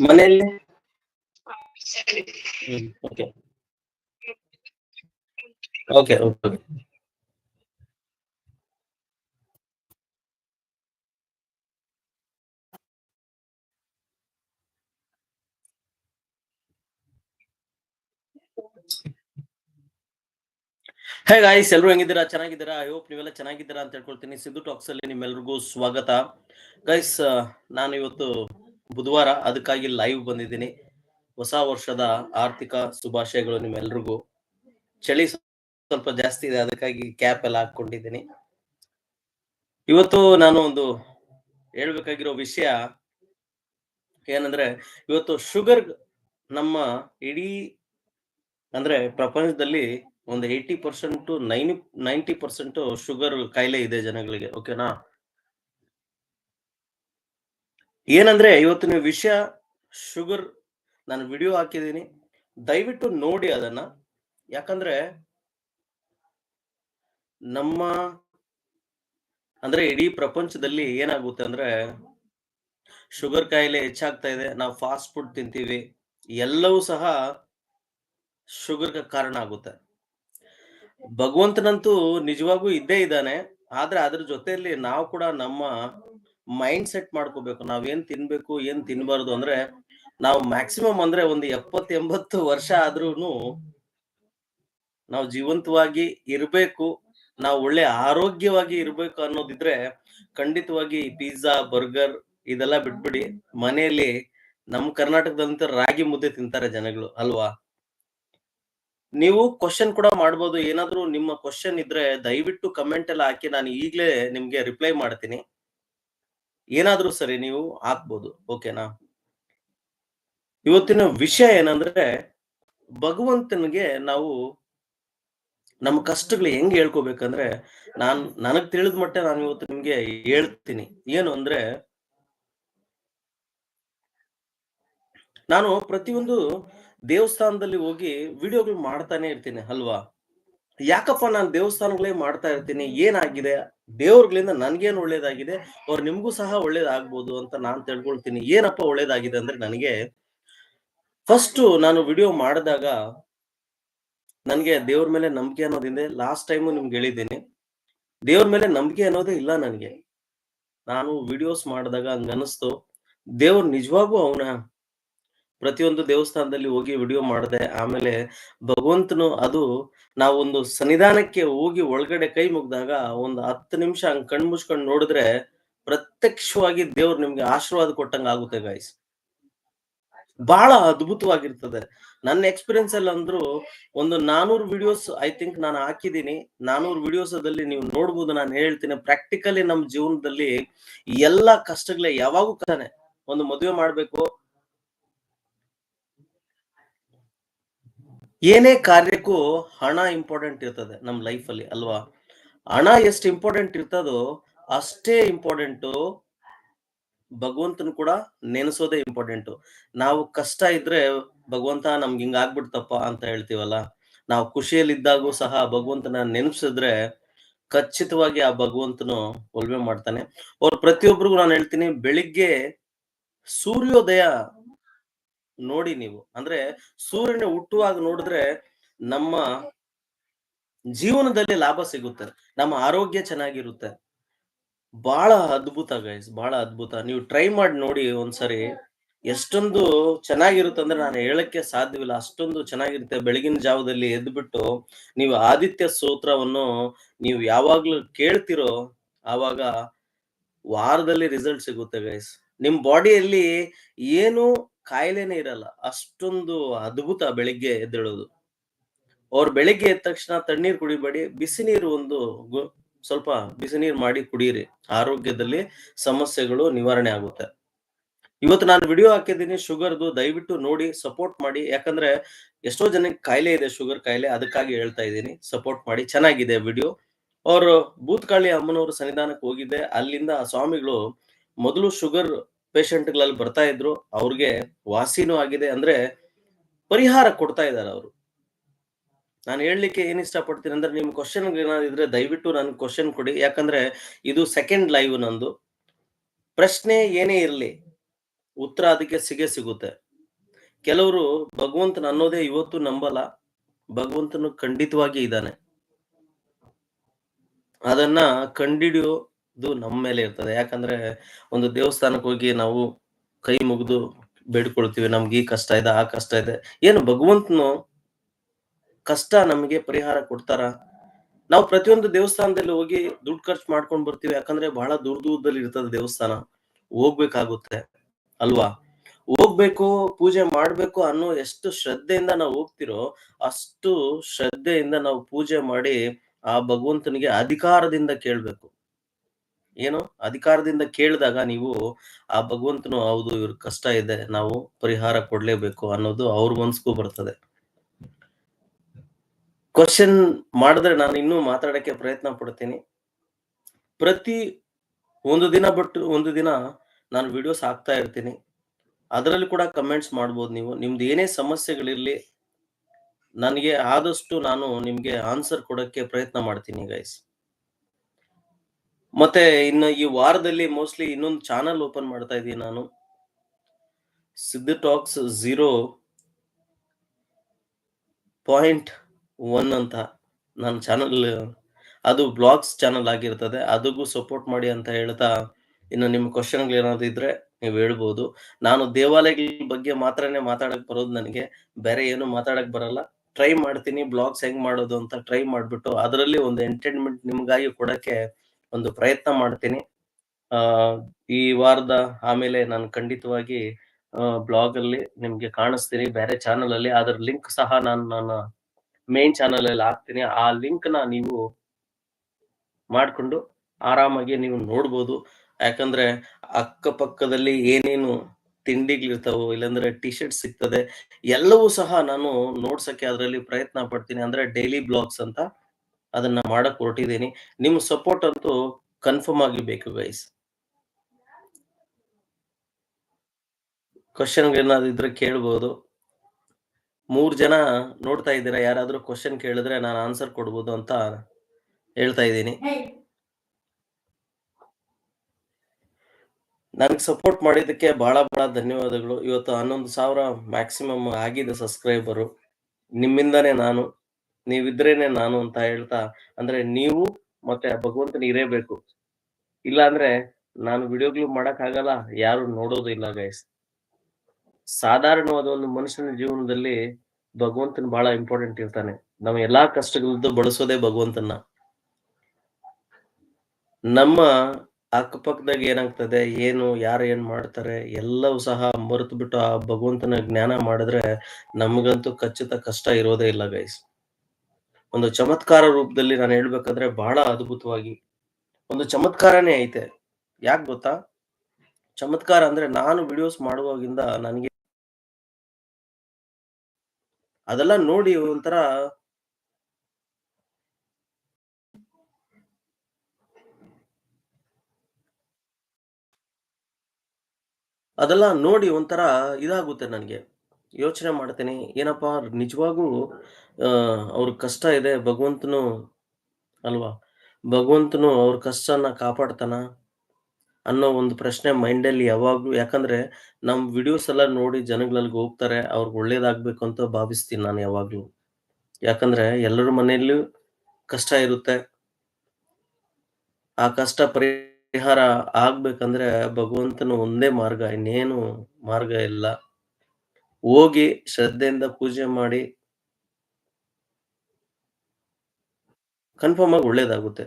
ಮನೆಯಲ್ಲಿ ಹ್ಮ್ okay okay okay hey guys ಎಲ್ಲರೂ ಹೆಂಗಿದ್ದೀರಾ? ಚೆನ್ನಾಗಿದ್ದೀರಾ? ಐ ಹೋಪ್ ನೀವೆಲ್ಲ ಚೆನ್ನಾಗಿದ್ದೀರಾ ಅಂತ ಹೇಳ್ಕೊಳ್ತೀನಿ. ಸಿದ್ದು ಟಾಕ್ಸ್ ಅಲ್ಲಿ ನಿಮ್ಮೆಲ್ರಿಗೂ ಸ್ವಾಗತ. ಗೈಸ್ ನಾನು ಇವತ್ತು ಬುಧವಾರ ಅದಕ್ಕಾಗಿ ಲೈವ್ ಬಂದಿದ್ದೀನಿ. ಹೊಸ ವರ್ಷದ ಆರ್ಥಿಕ ಶುಭಾಶಯಗಳು ನಿಮ್ಮೆಲ್ರಿಗೂ. ಚಳಿ ಸ್ವಲ್ಪ ಜಾಸ್ತಿ ಇದೆ, ಅದಕ್ಕಾಗಿ ಕ್ಯಾಪ್ ಎಲ್ಲ ಹಾಕೊಂಡಿದ್ದೀನಿ ಇವತ್ತು ನಾನು ಒಂದು ಹೇಳ್ಬೇಕಾಗಿರೋ ವಿಷಯ ಏನಂದ್ರೆ, ಇವತ್ತು ಶುಗರ್ ನಮ್ಮ ಇಡೀ ಅಂದ್ರೆ ಪ್ರಪಂಚದಲ್ಲಿ ಒಂದು eighty percent nine ninety percent sugar ಕಾಯಿಲೆ ಇದೆ ಜನಗಳಿಗೆ ಓಕೆನಾ ಏನಂದ್ರೆ ಇವತ್ತಿನ ವಿಷಯ, ಶುಗರ್. ನಾನು ವಿಡಿಯೋ ಹಾಕಿದ್ದೀನಿ. ದಯವಿಟ್ಟು ನೋಡಿ ಅದನ್ನ. ಯಾಕಂದ್ರೆ ನಮ್ಮ, ಅಂದ್ರೆ ಇಡೀ ಪ್ರಪಂಚದಲ್ಲಿ ಏನಾಗುತ್ತೆ ಅಂದ್ರೆ ಶುಗರ್ ಕಾಯಿಲೆ ಹೆಚ್ಚಾಗ್ತಾ ಇದೆ. ನಾವು ಫಾಸ್ಟ್ ಫುಡ್ ತಿಂತೀವಿ. ಎಲ್ಲವೂ ಸಹ ಶುಗರ್ ಕಾರಣ ಆಗುತ್ತೆ. ಭಗವಂತನಂತೂ ನಿಜವಾಗೂ ಇದ್ದೇ ಇದ್ದಾನೆ. ಆದ್ರೆ ಅದ್ರ ಜೊತೆಯಲ್ಲಿ ನಾವು ಕೂಡ ನಮ್ಮ ಮೈಂಡ್ ಸೆಟ್ ಮಾಡ್ಕೋಬೇಕು. ನಾವೇನ್ ತಿನ್ಬೇಕು ಏನ್ ತಿನ್ಬಾರ್ದು ಅಂದ್ರೆ ನಾವು ಮ್ಯಾಕ್ಸಿಮಮ್ ಅಂದ್ರೆ ಒಂದು ಎಪ್ಪತ್ ಎಂಬತ್ತು ವರ್ಷ ಆದ್ರೂ ನಾವು ಜೀವಂತವಾಗಿ ಇರ್ಬೇಕು. ನಾವು ಒಳ್ಳೆ ಆರೋಗ್ಯವಾಗಿ ಇರ್ಬೇಕು ಅನ್ನೋದಿದ್ರೆ ಖಂಡಿತವಾಗಿ ಪಿಜ್ಜಾ ಬರ್ಗರ್ ಇದೆಲ್ಲ ಬಿಟ್ಬಿಡಿ. ಮನೆಯಲ್ಲಿ ನಮ್ಮ ಕರ್ನಾಟಕದಂತ ರಾಗಿ ಮುದ್ದೆ ತಿಂತಾರೆ ಜನಗಳು ಅಲ್ವಾ? ನೀವು ಕ್ವಶನ್ ಕೂಡ ಮಾಡ್ಬೋದು. ಏನಾದ್ರೂ ನಿಮ್ಮ ಕ್ವಶನ್ ಇದ್ರೆ ದಯವಿಟ್ಟು ಕಮೆಂಟ್ ಎಲ್ಲ ಹಾಕಿ. ನಾನು ಈಗ್ಲೇ ನಿಮ್ಗೆ ರಿಪ್ಲೈ ಮಾಡ್ತೀನಿ. ಏನಾದ್ರೂ ಸರಿ ನೀವು ಹಾಕ್ಬೋದು, ಓಕೆನಾ? ಇವತ್ತಿನ ವಿಷಯ ಏನಂದ್ರೆ, ಭಗವಂತನಿಗೆ ನಾವು ನಮ್ಮ ಕಷ್ಟಗಳು ಹೆಂಗ್ ಹೇಳ್ಕೋಬೇಕಂದ್ರೆ, ನಾನ್ ನನಗ್ ತಿಳಿದ ಮಟ್ಟ ನಾನು ಇವತ್ತು ನಿಮ್ಗೆ ಹೇಳ್ತೀನಿ. ಏನು ಅಂದ್ರೆ, ನಾನು ಪ್ರತಿಯೊಂದು ದೇವಸ್ಥಾನದಲ್ಲಿ ಹೋಗಿ ವಿಡಿಯೋಗಳು ಮಾಡ್ತಾನೆ ಇರ್ತೀನಿ, ಅಲ್ವಾ? ಯಾಕಪ್ಪ ನಾನು ದೇವಸ್ಥಾನಗಳೇ ಮಾಡ್ತಾ ಇರ್ತೀನಿ? ಏನಾಗಿದೆ? ದೇವ್ರಗಳಿಂದ ನನ್ಗೇನ್ ಒಳ್ಳೇದಾಗಿದೆ? ಅವ್ರು ನಿಮ್ಗೂ ಸಹ ಒಳ್ಳೇದಾಗ್ಬೋದು ಅಂತ ನಾನು ತಿಳ್ಕೊಳ್ತೀನಿ. ಏನಪ್ಪ ಒಳ್ಳೇದಾಗಿದೆ ಅಂದ್ರೆ ನನಗೆ ಫಸ್ಟ್ ನಾನು ವಿಡಿಯೋ ಮಾಡಿದಾಗ ನನಗೆ ದೇವ್ರ ಮೇಲೆ ನಂಬಿಕೆ ಅನ್ನೋದಿದೆ ಲಾಸ್ಟ್ ಟೈಮು ನಿಮ್ಗೆ ಹೇಳಿದ್ದೀನಿ. ದೇವ್ರ ಮೇಲೆ ನಂಬಿಕೆ ಅನ್ನೋದೇ ಇಲ್ಲ ನನಗೆ. ನಾನು ವಿಡಿಯೋಸ್ ಮಾಡಿದಾಗ ಹಂಗ ಅನಿಸ್ತು ದೇವ್ರು ನಿಜವಾಗೂ ಅವನ ಪ್ರತಿಯೊಂದು ದೇವಸ್ಥಾನದಲ್ಲಿ ಹೋಗಿ ವಿಡಿಯೋ ಮಾಡಿದೆ. ಆಮೇಲೆ ಭಗವಂತನು ಅದು ನಾವೊಂದು ಸನ್ನಿಧಾನಕ್ಕೆ ಹೋಗಿ ಒಳಗಡೆ ಕೈ ಮುಗ್ದಾಗ ಒಂದು ಹತ್ತು ನಿಮಿಷ ಹಂಗ್ ಕಣ್ ಮುಚ್ಕೊಂಡ್ ನೋಡಿದ್ರೆ ಪ್ರತ್ಯಕ್ಷವಾಗಿ ದೇವ್ರು ನಿಮ್ಗೆ ಆಶೀರ್ವಾದ ಕೊಟ್ಟಂಗ ಆಗುತ್ತೆ ಗಾಯ್ಸ್ ಬಹಳ ಅದ್ಭುತವಾಗಿರ್ತದೆ. ನನ್ನ ಎಕ್ಸ್ಪೀರಿಯನ್ಸ್ ಅಲ್ಲಿ ಅಂದ್ರು ಒಂದು ನಾನೂರು ವಿಡಿಯೋಸ್ ಐ ಥಿಂಕ್ ನಾನು ಹಾಕಿದ್ದೀನಿ. ನಾನೂರು ವಿಡಿಯೋಸ್ ಅದಲ್ಲಿ ನೀವು ನೋಡ್ಬೋದು, ನಾನು ಹೇಳ್ತೀನಿ. ಪ್ರಾಕ್ಟಿಕಲಿ ನಮ್ಮ ಜೀವನದಲ್ಲಿ ಎಲ್ಲಾ ಕಷ್ಟಗಳೇ ಯಾವಾಗೂ ಕಷ್ಟನೇ ಒಂದು ಮದುವೆ ಮಾಡ್ಬೇಕು ಏನೇ ಕಾರ್ಯಕ್ಕೂ ಹಣ ಇಂಪಾರ್ಟೆಂಟ್ ಇರ್ತದೆ ನಮ್ಮ ಲೈಫಲ್ಲಿ ಅಲ್ವಾ? ಹಣ ಎಷ್ಟು ಇಂಪಾರ್ಟೆಂಟ್ ಇರ್ತದೋ ಅಷ್ಟೇ ಇಂಪಾರ್ಟೆಂಟು ಭಗವಂತನ ಕೂಡ ನೆನೆಸೋದೇ ಇಂಪಾರ್ಟೆಂಟು ನಾವು ಕಷ್ಟ ಇದ್ರೆ ಭಗವಂತ ನಮ್ಗೆ ಹಿಂಗಾಗ್ಬಿಡ್ತಪ್ಪ ಅಂತ ಹೇಳ್ತೀವಲ್ಲ? ನಾವು ಖುಷಿಯಲ್ಲಿದ್ದಾಗೂ ಸಹ ಭಗವಂತನ ನೆನಪಿಸಿದ್ರೆ ಖಚಿತವಾಗಿ ಆ ಭಗವಂತನು ಒಲ್ವೆ ಮಾಡ್ತಾನೆ. ಅವ್ರು ಪ್ರತಿಯೊಬ್ಬರಿಗೂ ನಾನು ಹೇಳ್ತೀನಿ, ಬೆಳಿಗ್ಗೆ ಸೂರ್ಯೋದಯ ನೋಡಿ ನೀವು. ಅಂದ್ರೆ ಸೂರ್ಯನ ಹುಟ್ಟುವಾಗ ನೋಡಿದ್ರೆ ನಮ್ಮ ಜೀವನದಲ್ಲಿ ಲಾಭ ಸಿಗುತ್ತೆ. ನಮ್ಮ ಆರೋಗ್ಯ ಚೆನ್ನಾಗಿರುತ್ತೆ. ಬಹಳ ಅದ್ಭುತ ಗೈಸ್ ಬಹಳ ಅದ್ಭುತ. ನೀವು ಟ್ರೈ ಮಾಡಿ ನೋಡಿ ಒಂದ್ಸರಿ ಎಷ್ಟೊಂದು ಚೆನ್ನಾಗಿರುತ್ತೆ ಅಂದ್ರೆ ನಾನು ಹೇಳಕ್ಕೆ ಸಾಧ್ಯವಿಲ್ಲ. ಅಷ್ಟೊಂದು ಚೆನ್ನಾಗಿರುತ್ತೆ. ಬೆಳಗಿನ ಜಾವದಲ್ಲಿ ಎದ್ಬಿಟ್ಟು ನೀವು ಆದಿತ್ಯ ಸೂತ್ರವನ್ನು ನೀವು ಯಾವಾಗ್ಲೂ ಕೇಳ್ತಿರೋ ಆವಾಗ ವಾರದಲ್ಲಿ ರಿಸಲ್ಟ್ ಸಿಗುತ್ತೆ ಗೈಸ್ ನಿಮ್ ಬಾಡಿಯಲ್ಲಿ ಏನು ಕಾಯಿಲೆನೇ ಇರಲ್ಲ, ಅಷ್ಟೊಂದು ಅದ್ಭುತ ಬೆಳಿಗ್ಗೆ ಎದ್ದೇಳೋದು. ಅವ್ರು ಬೆಳಿಗ್ಗೆ ಎದ್ದ ತಕ್ಷಣ ತಣ್ಣೀರ್ ಕುಡಿಬೇಡಿ, ಬಿಸಿ ನೀರು ಒಂದು ಸ್ವಲ್ಪ ಬಿಸಿ ನೀರು ಮಾಡಿ ಕುಡಿಯಿರಿ ಆರೋಗ್ಯದಲ್ಲಿ ಸಮಸ್ಯೆಗಳು ನಿವಾರಣೆ ಆಗುತ್ತೆ. ಇವತ್ತು ನಾನು ವಿಡಿಯೋ ಹಾಕಿದ್ದೀನಿ, ಶುಗರ್ದು ದಯವಿಟ್ಟು ನೋಡಿ, ಸಪೋರ್ಟ್ ಮಾಡಿ. ಯಾಕಂದ್ರೆ ಎಷ್ಟೋ ಜನಕ್ಕೆ ಕಾಯಿಲೆ ಇದೆ, ಶುಗರ್ ಕಾಯಿಲೆ, ಅದಕ್ಕಾಗಿ ಹೇಳ್ತಾ ಇದ್ದೀನಿ. ಸಪೋರ್ಟ್ ಮಾಡಿ, ಚೆನ್ನಾಗಿದೆ ವಿಡಿಯೋ. ಅವರು ಬೂತ್ಕಾಳಿ ಅಮ್ಮನವರು ಸನ್ನಿಧಾನಕ್ಕೆ ಹೋಗಿದ್ದೆ. ಅಲ್ಲಿಂದ ಸ್ವಾಮಿಗಳು ಮೊದಲು ಶುಗರ್ ಪೇಷಂಟ್ಗಳಲ್ಲಿ ಬರ್ತಾ ಇದ್ರು, ಅವ್ರಿಗೆ ವಾಸಿನೂ ಆಗಿದೆ ಅಂದ್ರೆ ಪರಿಹಾರ ಕೊಡ್ತಾ ಇದ್ದಾರೆ ಅವರು ನಾನು ಹೇಳಲಿಕ್ಕೆ ಏನು ಇಷ್ಟಪಡ್ತೀನಿ ಅಂದ್ರೆ ನಿಮ್ ಕ್ವಶನ್ ಇದ್ರೆ ದಯವಿಟ್ಟು ನನ್ಗೆ ಕ್ವಶನ್ ಕೊಡಿ ಯಾಕಂದ್ರೆ ಇದು ಸೆಕೆಂಡ್ ಲೈವ್ ನಂದು ಪ್ರಶ್ನೆ ಏನೇ ಇರಲಿ, ಉತ್ತರ ಅದಕ್ಕೆ ಸಿಗೆ ಸಿಗುತ್ತೆ. ಕೆಲವರು ಭಗವಂತನ ಅನ್ನೋದೇ ಇವತ್ತು ನಂಬಲ್ಲ. ಭಗವಂತನು ಖಂಡಿತವಾಗಿ ಇದ್ದಾನೆ. ಅದನ್ನ ಕಂಡಿಡಿಯೋದು ನಮ್ಮ ಮೇಲೆ ಇರ್ತದೆ. ಯಾಕಂದ್ರೆ ಒಂದು ದೇವಸ್ಥಾನಕ್ಕೆ ಹೋಗಿ ನಾವು ಕೈ ಮುಗಿದು ಬೇಡ್ಕೊಳ್ತೀವಿ. ನಮ್ಗೆ ಈ ಕಷ್ಟ ಇದೆ, ಆ ಕಷ್ಟ ಇದೆ. ಏನು ಭಗವಂತನು ಕಷ್ಟ ನಮಗೆ ಪರಿಹಾರ ಕೊಡ್ತಾರ? ನಾವು ಪ್ರತಿಯೊಂದು ದೇವಸ್ಥಾನದಲ್ಲಿ ಹೋಗಿ ದುಡ್ಡು ಖರ್ಚು ಮಾಡ್ಕೊಂಡು ಬರ್ತೀವಿ. ಯಾಕಂದ್ರೆ ಬಹಳ ದೂರ ದೂರದಲ್ಲಿ ಇರ್ತದೆ ದೇವಸ್ಥಾನ. ಹೋಗ್ಬೇಕಾಗುತ್ತೆ ಅಲ್ವಾ? ಹೋಗ್ಬೇಕು, ಪೂಜೆ ಮಾಡ್ಬೇಕು ಅನ್ನೋ ಎಷ್ಟು ಶ್ರದ್ಧೆಯಿಂದ ನಾವು ಹೋಗ್ತಿರೋ, ಅಷ್ಟು ಶ್ರದ್ಧೆಯಿಂದ ನಾವು ಪೂಜೆ ಮಾಡಿ ಆ ಭಗವಂತನಿಗೆ ಅಧಿಕಾರದಿಂದ ಕೇಳ್ಬೇಕು. ಏನು? ಅಧಿಕಾರದಿಂದ ಕೇಳಿದಾಗ ನೀವು ಆ ಭಗವಂತನು ಹೌದು, ಇವ್ರ ಕಷ್ಟ ಇದೆ. ನಾವು ಪರಿಹಾರ ಕೊಡ್ಲೇಬೇಕು ಅನ್ನೋದು ಅವ್ರ ಮನ್ಸ್ಗೂ ಬರ್ತದೆ. ಕ್ವಶನ್ ಮಾಡಿದ್ರೆ ನಾನು ಇನ್ನೂ ಮಾತಾಡಕ್ಕೆ ಪ್ರಯತ್ನ ಪಡ್ತೀನಿ. ಪ್ರತಿ ಒಂದು ದಿನ ಬಿಟ್ಟು ಒಂದು ದಿನ ನಾನು ವಿಡಿಯೋಸ್ ಹಾಕ್ತಾ ಇರ್ತೀನಿ. ಅದರಲ್ಲಿ ಕೂಡ ಕಮೆಂಟ್ಸ್ ಮಾಡ್ಬೋದು ನೀವು. ನಿಮ್ದು ಏನೇ ಸಮಸ್ಯೆಗಳಿರಲಿ, ನನಗೆ ಆದಷ್ಟು ನಾನು ನಿಮ್ಗೆ ಆನ್ಸರ್ ಕೊಡಕ್ಕೆ ಪ್ರಯತ್ನ ಮಾಡ್ತೀನಿ ಗೈಸ್. ಮತ್ತೆ ಇನ್ನು ಈ ವಾರದಲ್ಲಿ ಮೋಸ್ಟ್‌ಲಿ ಇನ್ನೊಂದು ಚಾನಲ್ ಓಪನ್ ಮಾಡ್ತಾ ಇದ್ದೀನಿ ನಾನು. ಸಿದ್ದು ಟಾಕ್ಸ್ 0.1 ಅಂತ ನನ್ನ ಚಾನಲ್ ಅದು ಬ್ಲಾಗ್ಸ್ ಚಾನಲ್ ಆಗಿರ್ತದೆ. ಅದಕ್ಕೂ ಸಪೋರ್ಟ್ ಮಾಡಿ ಅಂತ ಹೇಳ್ತಾ, ಇನ್ನು ನಿಮ್ಮ ಕ್ವೆಶ್ಚನ್‌ಗಳೇನಾದ್ರು ಇದ್ರೆ ನೀವು ಹೇಳ್ಬೋದು. ನಾನು ದೇವಾಲಯಗಳ ಬಗ್ಗೆ ಮಾತ್ರನೇ ಮಾತಾಡಕ್ ಬರೋದು ನನಗೆ. ಬೇರೆ ಏನು ಮಾತಾಡಕ್ ಬರಲ್ಲ. ಟ್ರೈ ಮಾಡ್ತೀನಿ ಬ್ಲಾಗ್ಸ್ ಹೆಂಗ್ ಮಾಡೋದು ಅಂತ ಟ್ರೈ ಮಾಡ್ಬಿಟ್ಟು ಅದರಲ್ಲಿ ಒಂದು ಎಂಟರ್‌ಟೈನ್‌ಮೆಂಟ್ ನಿಮ್ಗಾಗಿ ಕೊಡಕ್ಕೆ ಒಂದು ಪ್ರಯತ್ನ ಮಾಡ್ತೀನಿ. ಆ ಈ ವಾರದ ಆಮೇಲೆ ನಾನು ಖಂಡಿತವಾಗಿ ಬ್ಲಾಗ್ ಅಲ್ಲಿ ನಿಮ್ಗೆ ಕಾಣಿಸ್ತೀನಿ ಬೇರೆ ಚಾನಲ್ ಅಲ್ಲಿ ಅದ್ರ ಲಿಂಕ್ ಸಹ ನಾನು ನನ್ನ ಮೇನ್ ಚಾನಲ್ ಅಲ್ಲಿ ಹಾಕ್ತೀನಿ. ಆ ಲಿಂಕ್ನ ನೀವು ಮಾಡ್ಕೊಂಡು ಆರಾಮಾಗಿ ನೀವು ನೋಡ್ಬೋದು. ಯಾಕಂದ್ರೆ ಅಕ್ಕಪಕ್ಕದಲ್ಲಿ ಏನೇನು ತಿಂಡಿಗಳಿರ್ತಾವೋ, ಇಲ್ಲಾಂದ್ರೆ ಟಿ ಶರ್ಟ್ ಸಿಗ್ತದೆ. ಎಲ್ಲವೂ ಸಹ ನಾನು ನೋಡ್ಸಕ್ಕೆ ಅದರಲ್ಲಿ ಪ್ರಯತ್ನ ಪಡ್ತೀನಿ. ಅಂದ್ರೆ ಡೈಲಿ ಬ್ಲಾಗ್ಸ್ ಅಂತ ಅದನ್ನ ಮಾಡಕ್ ಹೊರಟಿದ್ದೀನಿ. ನಿಮ್ ಸಪೋರ್ಟ್ ಅಂತೂ ಕನ್ಫರ್ಮ್ ಆಗಿ ಬೇಕು ಗೈಸ್. ಕ್ವೆಶ್ಚನ್‌ಗಳೇನಾದ್ರು ಇದ್ರೆ ಕೇಳ್ಬೋದು. ಮೂರ್ ಜನ ನೋಡ್ತಾ ಇದ್ದೀರಾ. ಯಾರಾದ್ರೂ ಕ್ವಶನ್ ಕೇಳಿದ್ರೆ ನಾನು ಆನ್ಸರ್ ಕೊಡ್ಬೋದು ಅಂತ ಹೇಳ್ತಾ ಇದ್ದೀನಿ. ನನ್ಗೆ ಸಪೋರ್ಟ್ ಮಾಡಿದ್ದಕ್ಕೆ ಬಹಳ ಬಹಳ ಧನ್ಯವಾದಗಳು. ಇವತ್ತು 11,000 ಮ್ಯಾಕ್ಸಿಮಮ್ ಆಗಿದೆ ಸಬ್ಸ್ಕ್ರೈಬರು. ನಿಮ್ಮಿಂದಾನೇ ನಾನು, ನೀವಿದ್ರೇನೆ ನಾನು ಅಂತ ಹೇಳ್ತಾ, ಅಂದ್ರೆ ನೀವು ಮತ್ತೆ ಭಗವಂತನ ಇರೇಬೇಕು. ಇಲ್ಲ ಅಂದ್ರೆ ನಾನು ವಿಡಿಯೋಗಳು ಮಾಡಕ್ಕಾಗಲ್ಲ. ಯಾರು ನೋಡೋದಿಲ್ಲ ಗೈಸ್. ಸಾಧಾರಣವಾದ ಒಂದು ಮನುಷ್ಯನ ಜೀವನದಲ್ಲಿ ಭಗವಂತನ ಬಹಳ ಇಂಪಾರ್ಟೆಂಟ್ ಇರ್ತಾನೆ. ನಮ್ಮ ಎಲ್ಲಾ ಕಷ್ಟಗಳದ್ದು ಬಳಸೋದೇ ಭಗವಂತನ. ನಮ್ಮ ಅಕ್ಕಪಕ್ಕದಾಗ ಏನಾಗ್ತದೆ, ಏನು ಯಾರು ಏನ್ ಮಾಡ್ತಾರೆ ಎಲ್ಲವೂ ಸಹ ಮರೆತು ಬಿಟ್ಟು ಆ ಭಗವಂತನ ಜ್ಞಾನ ಮಾಡಿದ್ರೆ ನಮಗಂತೂ ಖಚಿತ ಕಷ್ಟ ಇರೋದೇ ಇಲ್ಲ ಗೈಸ್. ಒಂದು ಚಮತ್ಕಾರ ರೂಪದಲ್ಲಿ ನಾನು ಹೇಳ್ಬೇಕಾದ್ರೆ ಬಹಳ ಅದ್ಭುತವಾಗಿ ಒಂದು ಚಮತ್ಕಾರನೇ ಐತೆ. ಯಾಕೆ ಗೊತ್ತಾ? ಚಮತ್ಕಾರ ಅಂದ್ರೆ ನಾನು ವಿಡಿಯೋಸ್ ಮಾಡುವಾಗಿಂದ ನನಗೆ ಅದೆಲ್ಲ ನೋಡಿ ಒಂಥರ ಅದೆಲ್ಲ ನೋಡಿ ಒಂಥರ ಇದಾಗುತ್ತೆ ನನ್ಗೆ. ಯೋಚನೆ ಮಾಡ್ತೀನಿ, ಏನಪ್ಪಾ ನಿಜವಾಗೂ ಅವ್ರ ಕಷ್ಟ ಇದೆ ಭಗವಂತನು ಅಲ್ವಾ? ಭಗವಂತನು ಅವ್ರ ಕಷ್ಟನ ಕಾಪಾಡ್ತಾನ? ಅನ್ನೋ ಒಂದು ಪ್ರಶ್ನೆ ಮೈಂಡಲ್ಲಿ ಯಾವಾಗ್ಲೂ ಯಾಕಂದ್ರೆ ನಮ್ ವಿಡಿಯೋಸ್ ಎಲ್ಲ ನೋಡಿ ಜನಗಳಲ್ಲಿ ಹೋಗ್ತಾರೆ. ಅವ್ರಿಗೆ ಒಳ್ಳೇದಾಗಬೇಕು ಅಂತ ಭಾವಿಸ್ತೀನಿ ನಾನು ಯಾವಾಗ್ಲೂ. ಯಾಕಂದ್ರೆ ಎಲ್ಲರ ಮನೆಯಲ್ಲೂ ಕಷ್ಟ ಇರುತ್ತೆ. ಆ ಕಷ್ಟ ಪರಿಹಾರ ಆಗ್ಬೇಕಂದ್ರೆ ಭಗವಂತನ ಒಂದೇ ಮಾರ್ಗ. ಇನ್ನೇನು ಮಾರ್ಗ ಇಲ್ಲ. ಹೋಗಿ ಶ್ರದ್ಧೆಯಿಂದ ಪೂಜೆ ಮಾಡಿ ಕನ್ಫರ್ಮ್ ಆಗಿ ಒಳ್ಳೇದಾಗುತ್ತೆ.